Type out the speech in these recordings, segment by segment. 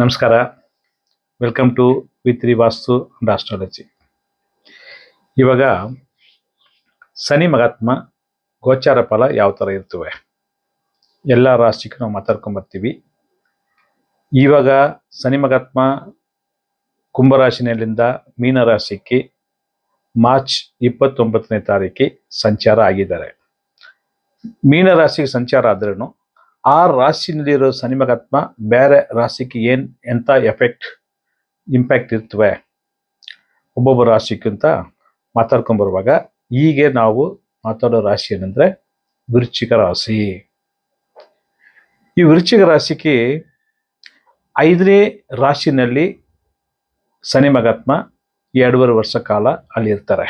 ನಮಸ್ಕಾರ. Welcome to V three Vastu and astrology ಇವಾಗ ಶನಿ ಮಹಾತ್ಮ ಗೋಚಾರ ಫಲ ಯಾವ ಥರ ಇರ್ತವೆ? ಎಲ್ಲ ರಾಶಿಗೂ ನಾವು ಮಾತಾಡ್ಕೊಂಬರ್ತೀವಿ ಇವಾಗ ಶನಿ ಮಹಾತ್ಮ ಕುಂಭರಾಶಿನಲ್ಲಿಂದ ಮೀನರಾಶಿಗೆ ಮಾರ್ಚ್ ಇಪ್ಪತ್ತೊಂಬತ್ತನೇ ತಾರೀಕಿಗೆ ಸಂಚಾರ ಆಗಿದ್ದಾರೆ. ಮೀನರಾಶಿಗೆ ಸಂಚಾರ ಆದ್ರೂ ಆ ರಾಶಿನಲ್ಲಿರೋ ಶನಿ ಮಹಾತ್ಮ ಬೇರೆ ರಾಶಿಗೆ ಏನ್ ಎಂಥ ಎಫೆಕ್ಟ್ ಇಂಪ್ಯಾಕ್ಟ್ ಇರ್ತವೆ? ಒಬ್ಬೊಬ್ಬ ರಾಶಿಗಿಂತ ಮಾತಾಡ್ಕೊಂಬರುವಾಗ ಹೀಗೆ ನಾವು ಮಾತಾಡೋ ರಾಶಿ ಏನಂದ್ರೆ ವೃಶ್ಚಿಕ ರಾಶಿ. ಈ ವೃಶ್ಚಿಕ ರಾಶಿಗೆ ಐದನೇ ರಾಶಿನಲ್ಲಿ ಶನಿ ಮಹಾತ್ಮ ಎರಡೂವರೆ ವರ್ಷ ಕಾಲ ಅಲ್ಲಿ ಇರ್ತಾರೆ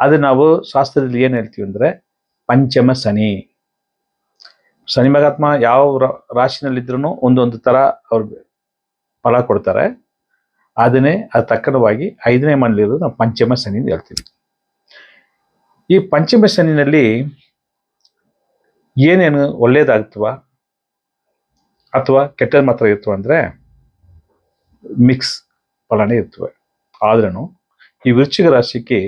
ಅದು ನಾವು ಶಾಸ್ತ್ರದಲ್ಲಿ ಏನು ಹೇಳ್ತೀವಿ ಅಂದ್ರೆ ಪಂಚಮ ಶನಿ. ಶನಿ ಮಹಾತ್ಮ ಯಾವ ರಾಶಿನಲ್ಲಿದ್ರೂ ಒಂದೊಂದು ತರ ಅವ್ರು ಫಲ ಕೊಡ್ತಾರೆ. ಅದನ್ನೇ ಅದು ತಕ್ಕನವಾಗಿ ಐದನೇ ಮನೇಲಿರೋದು ನಾವು ಪಂಚಮ ಶನಿ ಅಂತ ಹೇಳ್ತೀವಿ. ಈ ಪಂಚಮ ಶನಿನಲ್ಲಿ ಏನೇನು ಒಳ್ಳೇದಾಗ್ತವ ಅಥವಾ ಕೆಟ್ಟದ್ದು ಮಾತ್ರ ಇತ್ತು ಅಂದ್ರೆ ಮಿಕ್ಸ್ ಫಲನೇ ಇರ್ತವೆ. ಆದ್ರೂ ಈ ವೃಶ್ಚಿಕ ರಾಶಿಗೆ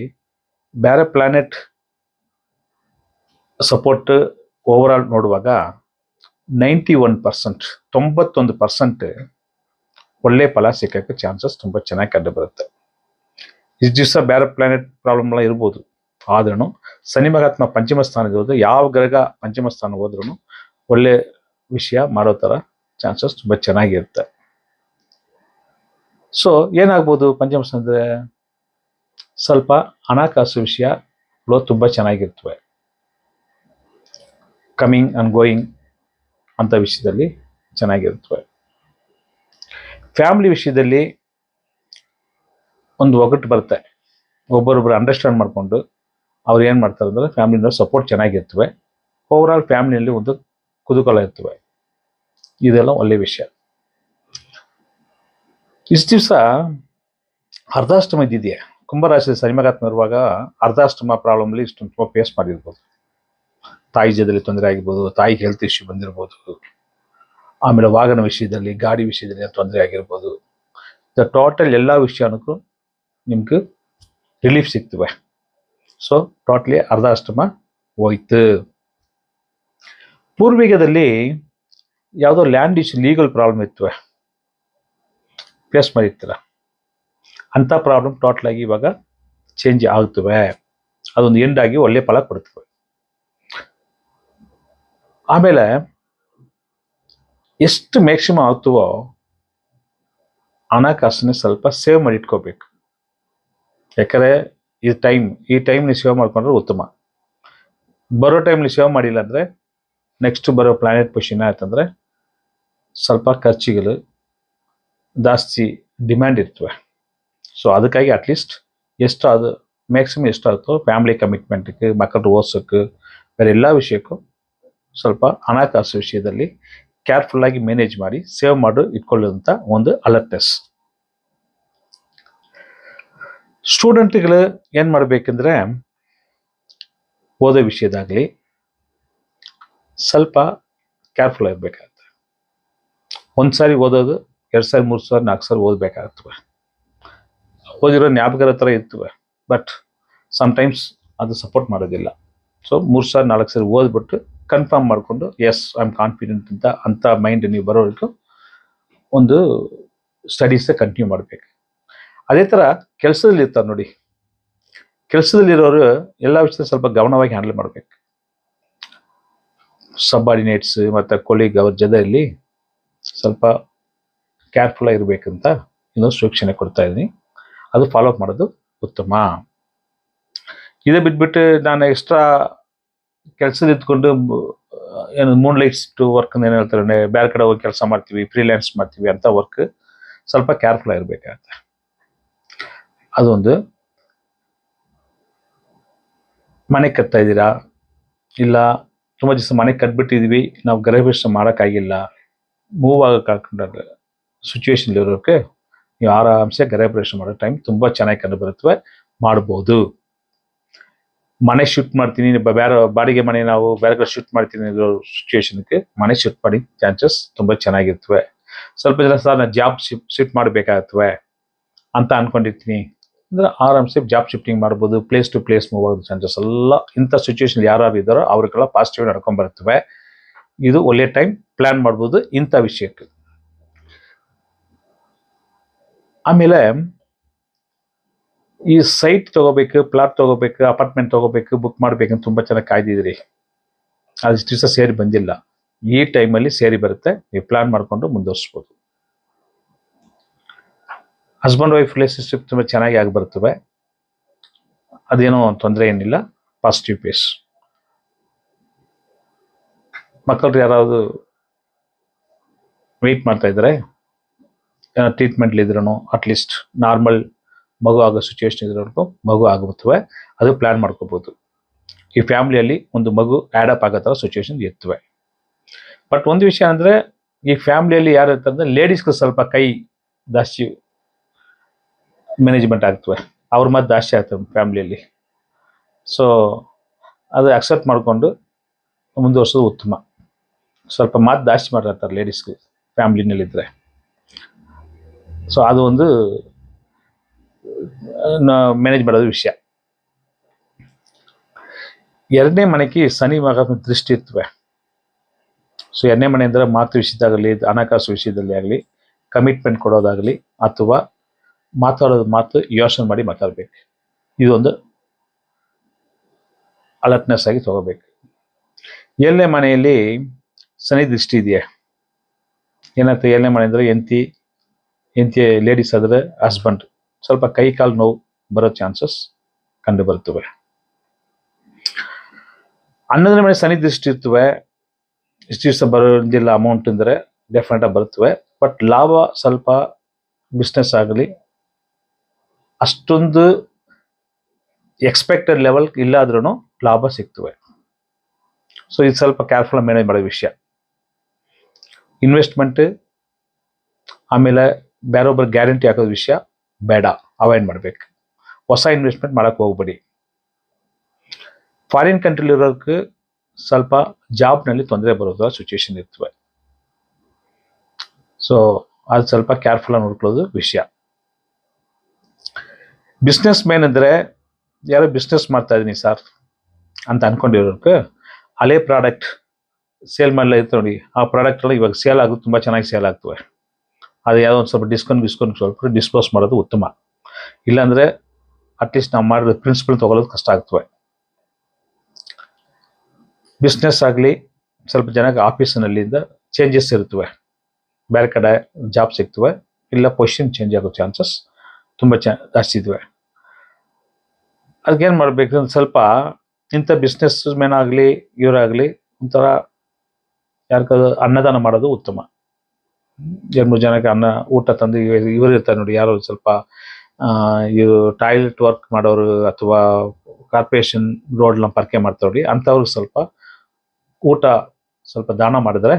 ಬೇರೆ ಪ್ಲಾನೆಟ್ ಸಪೋರ್ಟ್ ಓವರ್ ನೋಡುವಾಗ ನೈಂಟಿ ಒನ್ ಪರ್ಸೆಂಟ್ ತೊಂಬತ್ತೊಂದು ಪರ್ಸೆಂಟ್ ಒಳ್ಳೆ ಫಲ ಸಿಕ್ಕಕ್ಕೆ ಚಾನ್ಸಸ್ ತುಂಬ ಚೆನ್ನಾಗಿ ಕಂಡು ಬರುತ್ತೆ. ಇಷ್ಟು ದಿವಸ ಬೇರೆ ಪ್ಲಾನೆಟ್ ಪ್ರಾಬ್ಲಮ್ ಎಲ್ಲ ಇರ್ಬೋದು. ಆದ್ರೂ ಶನಿ ಮಹಾತ್ಮ ಪಂಚಮ ಸ್ಥಾನಕ್ಕೆ ಹೋದ್ರೆ ಯಾವ ಗ್ರಹ ಪಂಚಮ ಸ್ಥಾನ ಹೋದ್ರೂ ಒಳ್ಳೆ ವಿಷಯ ಮಾಡೋ ಥರ ಚಾನ್ಸಸ್ ತುಂಬ ಚೆನ್ನಾಗಿರುತ್ತೆ. ಸೊ ಏನಾಗ್ಬೋದು ಪಂಚಮ ಸ್ಥಾನದ ಸ್ವಲ್ಪ ಹಣಕಾಸು ವಿಷಯ ಫ್ಲೋ ತುಂಬ ಚೆನ್ನಾಗಿರ್ತವೆ. ಕಮಿಂಗ್ ಅಂಡ್ ಗೋಯಿಂಗ್ ಅಂತ ವಿಷಯದಲ್ಲಿ ಚೆನ್ನಾಗಿರುತ್ತವೆ ಫ್ಯಾಮಿಲಿ ವಿಷಯದಲ್ಲಿ ಒಂದು ಒಗಟ್ಟು ಬರುತ್ತೆ. ಒಬ್ಬರೊಬ್ಬರು ಅಂಡರ್ಸ್ಟ್ಯಾಂಡ್ ಮಾಡಿಕೊಂಡು ಅವ್ರು ಏನು ಮಾಡ್ತಾರೆ ಅಂದರೆ ಫ್ಯಾಮಿಲಿಯಿಂದ ಸಪೋರ್ಟ್ ಚೆನ್ನಾಗಿರ್ತವೆ. ಓವರ್ ಆಲ್ ಫ್ಯಾಮಿಲಿಯಲ್ಲಿ ಒಂದು ಕುತೂಹಲ ಇರ್ತವೆ. ಇದೆಲ್ಲ ಒಳ್ಳೆ ವಿಷಯ. ಇಷ್ಟು ದಿವಸ ಅರ್ಧಾಷ್ಟಮ ಇದ್ದಿದೆಯಾ ಕುಂಭರಾಶಿ ಸನಿಮಗಾತ್ಮ ಇರುವಾಗ ಅರ್ಧಾಷ್ಟಮ ಪ್ರಾಬ್ಲಮ್ಲಿ ಇಷ್ಟು ತುಂಬ ಫೇಸ್ ಮಾಡಿರ್ಬೋದು. ತಾಯಿ ಜೊತೆಲಿ ತೊಂದರೆ ಆಗಿರ್ಬೋದು, ತಾಯಿ ಹೆಲ್ತ್ ಇಶ್ಯೂ ಬಂದಿರ್ಬೋದು, ಆಮೇಲೆ ವಾಹನ ವಿಷಯದಲ್ಲಿ, ಗಾಡಿ ವಿಷಯದಲ್ಲಿ ತೊಂದರೆ ಆಗಿರ್ಬೋದು ಟೋಟಲ್ ಎಲ್ಲ ವಿಷಯನಕ್ಕೂ ನಿಮ್ಗೆ ರಿಲೀಫ್ ಸಿಗ್ತವೆ. ಸೊ ಟೋಟ್ಲಿ ಅರ್ಧ ಅಷ್ಟಮ ಹೋಯ್ತು. ಪೂರ್ವಿಕದಲ್ಲಿ ಯಾವುದೋ ಲ್ಯಾಂಡ್ ಇಶ್ಯೂ ಲೀಗಲ್ ಪ್ರಾಬ್ಲಮ್ ಇರ್ತವೆ ಪ್ಲೇಸ್ ಮಾಡಿರ್ತೀರ. ಅಂಥ ಪ್ರಾಬ್ಲಮ್ ಟೋಟ್ಲಾಗಿ ಇವಾಗ ಚೇಂಜ್ ಆಗ್ತವೆ. ಅದೊಂದು ಎಂಡ್ ಆಗಿ ಒಳ್ಳೆ ಫಲ ಕೊಡ್ತವೆ. ಆಮೇಲೆ ಎಷ್ಟು ಮ್ಯಾಕ್ಸಿಮಮ್ ಆಗ್ತವೋ ಹಣಕಾಸನ್ನ ಸ್ವಲ್ಪ ಸೇವ್ ಮಾಡಿ ಇಟ್ಕೋಬೇಕು. ಯಾಕಂದ್ರೆ ಈ ಟೈಮ್ ಈ ಟೈಮ್ ನೀವು ಸೇವ್ ಮಾಡ್ಕೊಂಡ್ರೆ ಉತ್ತಮ. ಬರೋ ಟೈಮ್ಲಿ ಸೇವ್ ಮಾಡಿಲ್ಲ ಅಂದರೆ ನೆಕ್ಸ್ಟ್ ಬರೋ ಪ್ಲಾನೆಟ್ ಪೊಸಿಷನ್ ಆಯ್ತಂದ್ರೆ ಸ್ವಲ್ಪ ಖರ್ಚಿಗಳು ಜಾಸ್ತಿ ಡಿಮ್ಯಾಂಡ್ ಇರ್ತವೆ. ಸೊ ಅದಕ್ಕಾಗಿ ಅಟ್ಲೀಸ್ಟ್ ಎಷ್ಟು ಅದು ಮ್ಯಾಕ್ಸಿಮಮ್ ಎಷ್ಟಾಗುತ್ತೋ ಫ್ಯಾಮಿಲಿ ಕಮಿಟ್ಮೆಂಟ್ಗೆ ಮಕ್ಕಳು ಓದ್ಸೋಕ್ಕೆ ಬೇರೆ ಎಲ್ಲ ವಿಷಯಕ್ಕೂ ಸ್ವಲ್ಪ ಹಣಕಾಸು ವಿಷಯದಲ್ಲಿ ಕೇರ್ಫುಲ್ ಆಗಿ ಮ್ಯಾನೇಜ್ ಮಾಡಿ ಸೇವ್ ಮಾಡಿ ಇಟ್ಕೊಳ್ಳುವಂಥ ಒಂದು ಅಲರ್ಟ್ನೆಸ್ ಸ್ಟೂಡೆಂಟ್ಗಳು ಏನ್ ಮಾಡ್ಬೇಕಂದ್ರೆ, ಓದೋ ವಿಷಯದಾಗ್ಲಿ ಸ್ವಲ್ಪ ಕೇರ್ಫುಲ್ ಆಗಿರ್ಬೇಕಾಗತ್ತೆ. ಒಂದ್ಸಾರಿ ಓದೋದು, ಎರಡು ಸಾರಿ, ಮೂರು ಸಾರಿ, ನಾಲ್ಕು ಸಾರಿ ಓದಬೇಕಾಗ್ತವೆ ಓದಿರೋ ಜ್ಞಾಪಕರ ಥರ ಇರ್ತವೆ ಬಟ್ ಸಮ್ಟೈಮ್ಸ್ ಅದು ಸಪೋರ್ಟ್ ಮಾಡೋದಿಲ್ಲ. ಸೊ ಮೂರು ಸಾರಿ, ನಾಲ್ಕು ಸಾರಿ ಓದ್ಬಿಟ್ಟು ಕನ್ಫರ್ಮ್ ಮಾಡಿಕೊಂಡು ಎಸ್ ಐ ಆಮ್ ಕಾನ್ಫಿಡೆಂಟ್ ಅಂತ ಅಂಥ ಮೈಂಡ್ ನೀವು ಬರೋವರೆಗೂ ಒಂದು ಸ್ಟಡೀಸ್ ಕಂಟಿನ್ಯೂ ಮಾಡಬೇಕು. ಅದೇ ಥರ ಕೆಲಸದಲ್ಲಿ ಇರ್ತಾರೆ ನೋಡಿ. ಕೆಲಸದಲ್ಲಿರೋರು ಎಲ್ಲ ವಿಷಯದಲ್ಲಿ ಸ್ವಲ್ಪ ಗಮನವಾಗಿ ಹ್ಯಾಂಡಲ್ ಮಾಡಬೇಕು. ಸಬಾರ್ಡಿನೇಟ್ಸ್ ಮತ್ತು ಕೊಲೀಗ್ ಅವ್ರ ಜೊತೆಯಲ್ಲಿ ಸ್ವಲ್ಪ ಕೇರ್ಫುಲ್ ಆಗಿರ್ಬೇಕಂತ ಇನ್ನೊಂದು ಸೂಚನೆ ಕೊಡ್ತಾ ಇದ್ದೀನಿ. ಅದು ಫಾಲೋ ಅಪ್ ಮಾಡೋದು ಉತ್ತಮ. ಇದೇ ಬಿಟ್ಬಿಟ್ಟು ನಾನು ಎಕ್ಸ್ಟ್ರಾ ಕೆಲಸದ ಇದ್ಕೊಂಡು ಏನು ಮೂನ್ ಲೈಟ್ಸ್ ಟು ವರ್ಕ್ ಏನು ಹೇಳ್ತಾರೆ ಬೇರೆ ಕಡೆ ಹೋಗಿ ಕೆಲಸ ಮಾಡ್ತೀವಿ ಫ್ರೀಲ್ಯಾನ್ಸ್ ಮಾಡ್ತೀವಿ ಅಂತ ವರ್ಕ್ ಸ್ವಲ್ಪ ಕೇರ್ಫುಲ್ ಆಗಿರ್ಬೇಕಾಗತ್ತೆ ಅದೊಂದು. ಮನೆ ಕಟ್ತಾ ಇದ್ದೀರಾ? ಇಲ್ಲ, ತುಂಬ ದಿವಸ ಮನೆ ಕಟ್ಬಿಟ್ಟಿದೀವಿ, ನಾವು ಗೃಹ ಪ್ರವೇಶ ಮಾಡೋಕ್ಕಾಗಿಲ್ಲ ಮೂವ್ ಆಗಕ್ಕೆ ಸಿಚುವೇಶನ್ ಇರೋಕ್ಕೆ ನೀವು ಆರಾಮ್ಸೆ ಗೃಹ ಮಾಡೋ ಟೈಮ್ ತುಂಬ ಚೆನ್ನಾಗಿ ಕಂಡು ಬರುತ್ತವೆ ಮಾಡ್ಬೋದು. ಮನೆ ಶಿಫ್ಟ್ ಮಾಡ್ತೀನಿ ಬೇರೆ ಬಾಡಿಗೆ ಮನೆ ನಾವು ಬೇರೆ ಕಡೆ ಶಿಫ್ಟ್ ಮಾಡ್ತೀನಿ ಅನ್ನೋ ಸಿಚುವೇಶನ್ಗೆ ಮನೆ ಶಿಫ್ಟ್ ಮಾಡಿ ಚಾನ್ಸಸ್ ತುಂಬ ಚೆನ್ನಾಗಿರ್ತವೆ. ಸ್ವಲ್ಪ ಜನ ಸರ್ ನಾನು ಜಾಬ್ ಶಿಫ್ಟ್ ಶಿಫ್ಟ್ ಮಾಡಬೇಕಾಗತ್ವೆ ಅಂತ ಅನ್ಕೊಂಡಿರ್ತೀನಿ. ಅಂದ್ರೆ ಆರಾಮ್ಸೆ ಜಾಬ್ ಶಿಫ್ಟಿಂಗ್ ಮಾಡ್ಬೋದು ಪ್ಲೇಸ್ ಟು ಪ್ಲೇಸ್ ಮೂವ್ ಆಗೋದು ಚಾನ್ಸಸ್ ಎಲ್ಲ. ಇಂಥ ಸಿಚುವೇಶನ್ ಯಾರು ಇದ್ದಾರೋ ಅವ್ರಿಗೆಲ್ಲ ಪಾಸಿಟಿವ್ ನಡ್ಕೊಂಡ್ ಬರ್ತವೆ. ಇದು ಒಳ್ಳೆ ಟೈಮ್ ಪ್ಲಾನ್ ಮಾಡ್ಬೋದು ಇಂಥ ವಿಷಯಕ್ಕೆ. ಆಮೇಲೆ ಈ ಸೈಟ್ ತಗೋಬೇಕು ಪ್ಲಾಟ್ ತಗೋಬೇಕು ಅಪಾರ್ಟ್ಮೆಂಟ್ ತಗೋಬೇಕು ಬುಕ್ ಮಾಡ್ಬೇಕಂತ ತುಂಬಾ ಚೆನ್ನಾಗಿ ಕಾಯ್ದಿದ್ರಿ ಅದಿಷ್ಟು ದಿವಸ ಸೇರಿ ಬಂದಿಲ್ಲ. ಈ ಟೈಮಲ್ಲಿ ಸೇರಿ ಬರುತ್ತೆ. ನೀವು ಪ್ಲಾನ್ ಮಾಡ್ಕೊಂಡು ಮುಂದುವರಿಸ್ಬೋದು. ಹಸ್ಬೆಂಡ್ ವೈಫ್ ರಿಲೇಶನ್ಶಿಪ್ ತುಂಬ ಚೆನ್ನಾಗಿ ಆಗಿ ಬರ್ತವೆ. ಅದೇನೋ ತೊಂದರೆ ಏನಿಲ್ಲ. ಪಾಸಿಟಿವ್ ಪೇಸ್ ಮಕ್ಕಳು ಯಾರಾದರೂ ವೆಯ್ಟ್ ಮಾಡ್ತಾ ಇದ್ದಾರೆ ಟ್ರೀಟ್ಮೆಂಟ್ ಇದ್ರೂ ಅಟ್ಲೀಸ್ಟ್ ನಾರ್ಮಲ್ ಮಗು ಆಗೋ ಸಿಚುವೇಶನ್ ಇದ್ರವರೆಗೂ ಮಗು ಆಗುತ್ತವೆ. ಅದು ಪ್ಲಾನ್ ಮಾಡ್ಕೋಬಹುದು ಈ ಫ್ಯಾಮಿಲಿಯಲ್ಲಿ ಒಂದು ಮಗು ಆ್ಯಡಪ್ ಆಗೋ ಥರ ಸಿಚುವೇಶನ್ ಇರ್ತವೆ. ಬಟ್ ಒಂದು ವಿಷಯ ಅಂದರೆ, ಈ ಫ್ಯಾಮಿಲಿಯಲ್ಲಿ ಯಾರು ಇರ್ತಂದ್ರೆ ಲೇಡೀಸ್ಗೆ ಸ್ವಲ್ಪ ಕೈ ಜಾಸ್ತಿ ಮ್ಯಾನೇಜ್ಮೆಂಟ್ ಆಗ್ತವೆ. ಅವ್ರ ಮತ್ತೆ ಜಾಸ್ತಿ ಆಗ್ತವೆ ಫ್ಯಾಮಿಲಿಯಲ್ಲಿ ಸೊ ಅದು ಅಕ್ಸೆಪ್ಟ್ ಮಾಡಿಕೊಂಡು ಮುಂದುವರ್ಸೋದು ಉತ್ತಮ. ಸ್ವಲ್ಪ ಮಾತು ಜಾಸ್ತಿ ಮಾಡಿರ್ತಾರೆ ಲೇಡೀಸ್ಗೆ ಫ್ಯಾಮಿಲಿನಲ್ಲಿದ್ದರೆ ಸೊ ಅದು ಒಂದು ಮ್ಯಾನೇಜ್ ಮಾಡೋದು ವಿಷಯ. ಎರಡನೇ ಮನೆಗೆ ಶನಿ ಮಗ ದೃಷ್ಟಿ ಇರ್ತವೆ ಸೊ ಎರಡನೇ ಮನೆ ಅಂದರೆ ಮಾತು ವಿಷಯದಾಗಲಿ ಹಣಕಾಸು ವಿಷಯದಲ್ಲಿ ಆಗಲಿ ಕಮಿಟ್ಮೆಂಟ್ ಕೊಡೋದಾಗಲಿ, ಅಥವಾ ಮಾತಾಡೋದು ಮಾತು ಯೋಚನೆ ಮಾಡಿ ಮಾತಾಡ್ಬೇಕು. ಇದೊಂದು ಅಲರ್ಟ್ನೆಸ್ ಆಗಿ ತಗೋಬೇಕು. ಏಳನೇ ಮನೆಯಲ್ಲಿ ಶನಿ ದೃಷ್ಟಿ ಇದೆಯಾ? ಏನಾಗ್ತದೆ? ಏಳನೇ ಮನೆ ಅಂದರೆ ಎಂತಿ ಎಂತಿ ಲೇಡೀಸ್ ಆದರೆ ಹಸ್ಬೆಂಡ್ ಸ್ವಲ್ಪ ಕೈ ಕಾಲು ನೋವು ಬರೋ ಚಾನ್ಸಸ್ ಕಂಡು ಬರ್ತವೆ ಹನ್ನೊಂದನೇ ಮನೆ ಶನಿ ದೃಷ್ಟಿ ಇರ್ತವೆ. ಇಷ್ಟು ದಿವಸ ಬರೋದಿಲ್ಲ ಅಮೌಂಟ್ ಅಂದರೆ ಡೆಫಿನೆಟಾಗಿ ಬರ್ತವೆ ಬಟ್ ಲಾಭ ಸ್ವಲ್ಪ ಬಿಸ್ನೆಸ್ ಆಗಲಿ, ಅಷ್ಟೊಂದು ಎಕ್ಸ್ಪೆಕ್ಟೆಡ್ ಲೆವೆಲ್ ಇಲ್ಲಾದ್ರೂ ಲಾಭ ಸಿಗ್ತವೆ. ಸೊ ಇದು ಸ್ವಲ್ಪ ಕೇರ್ಫುಲ್ ಮ್ಯಾನೇಜ್ ಮಾಡೋ ವಿಷಯ. ಇನ್ವೆಸ್ಟ್ಮೆಂಟ್ ಆಮೇಲೆ ಬೇರೊಬ್ಬರು ಗ್ಯಾರಂಟಿ ಹಾಕೋದು ವಿಷಯ. ಬೇಡ ಅವಾಯ್ಡ್ ಮಾಡಬೇಕು. ಹೊಸ ಇನ್ವೆಸ್ಟ್ಮೆಂಟ್ ಮಾಡೋಕೆ ಹೋಗ್ಬೇಡಿ. ಫಾರಿನ್ ಕಂಟ್ರಿಲಿರೋದಕ್ಕೆ ಸ್ವಲ್ಪ ಜಾಬ್ನಲ್ಲಿ ತೊಂದರೆ ಬರೋದ್ರ ಸಿಚುವೇಶನ್ ಇರ್ತವೆ. ಸೊ ಅದು ಸ್ವಲ್ಪ ಕೇರ್ಫುಲ್ ಆಗಿ ನೋಡ್ಕೊಳ್ಳೋದು ವಿಷಯ. ಬಿಸ್ನೆಸ್ ಮ್ಯಾನ್ ಅಂದರೆ ಯಾರೋ ಬಿಸ್ನೆಸ್ ಮಾಡ್ತಾ ಇದ್ದೀನಿ ಸರ್ ಅಂತ ಅನ್ಕೊಂಡಿರೋರ್ಗೆ ಹಳೆ ಪ್ರಾಡಕ್ಟ್ ಸೇಲ್ ಮಾಡಲಿ ಇತ್ತು ನೋಡಿ. ಆ ಪ್ರಾಡಕ್ಟ್ ಎಲ್ಲ ಇವಾಗ ಸೇಲ್ ಆಗೋದು ತುಂಬ ಚೆನ್ನಾಗಿ ಸೇಲ್ ಆಗ್ತವೆ. ಅದು ಯಾವುದೋ ಒಂದು ಸ್ವಲ್ಪ ಡಿಸ್ಕೌಂಟ್ ಡಿಸ್ಕೌಂಟ್ ಸ್ವಲ್ಪ ಡಿಸ್ಪೋಸ್ ಮಾಡೋದು ಉತ್ತಮ. ಇಲ್ಲಾಂದರೆ ಅಟ್ಲೀಸ್ಟ್ ನಾವು ಮಾಡಿದ ಪ್ರಿನ್ಸಿಪಲ್ ತಗೊಳ್ಳೋದು ಕಷ್ಟ ಆಗ್ತವೆ ಬಿಸ್ನೆಸ್ ಆಗಲಿ ಸ್ವಲ್ಪ ಜನಕ್ಕೆ ಆಫೀಸಿನಲ್ಲಿಂದ ಚೇಂಜಸ್ ಇರ್ತವೆ. ಬೇರೆ ಕಡೆ ಜಾಬ್ ಸಿಗ್ತವೆ. ಇಲ್ಲ ಪೊಸಿಷನ್ ಚೇಂಜ್ ಆಗೋ ಚಾನ್ಸಸ್ ತುಂಬ ಚ, ಜಾಸ್ತಿ ಇದ್ವೆ. ಅದಕ್ಕೇನು ಮಾಡಬೇಕು ಅಂದ್ರೆ ಸ್ವಲ್ಪ ಇಂಥ ಬಿಸ್ನೆಸ್ ಮ್ಯಾನ್ ಆಗಲಿ ಇವರಾಗಲಿ ಒಂಥರ ಯಾರಿಗಾದ್ರೂ ಅನ್ನದಾನ ಮಾಡೋದು ಉತ್ತಮ. ಎರಡು ಜನಕ್ಕೆ ಅನ್ನ ಊಟ ತಂದು ಇವ- ಇವರು ಇರ್ತಾರೆ ನೋಡಿ, ಯಾರೋ ಸ್ವಲ್ಪ ಇವರು ಟಾಯ್ಲೆಟ್ ವರ್ಕ್ ಮಾಡೋರು ಅಥವಾ ಕಾರ್ಪೊರೇಷನ್ ರೋಡ್ನ ಪರ್ಕೆ ಮಾಡ್ತಾರೆ ನೋಡಿ ಅಂಥವ್ರಿಗೆ ಸ್ವಲ್ಪ ಊಟ ಸ್ವಲ್ಪ ದಾನ ಮಾಡಿದ್ರೆ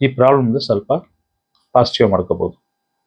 ಈ ಪ್ರಾಬ್ಲಮ್ದು ಸ್ವಲ್ಪ ಪಾಸಿಟಿವ್ ಮಾಡ್ಕೋಬಹುದು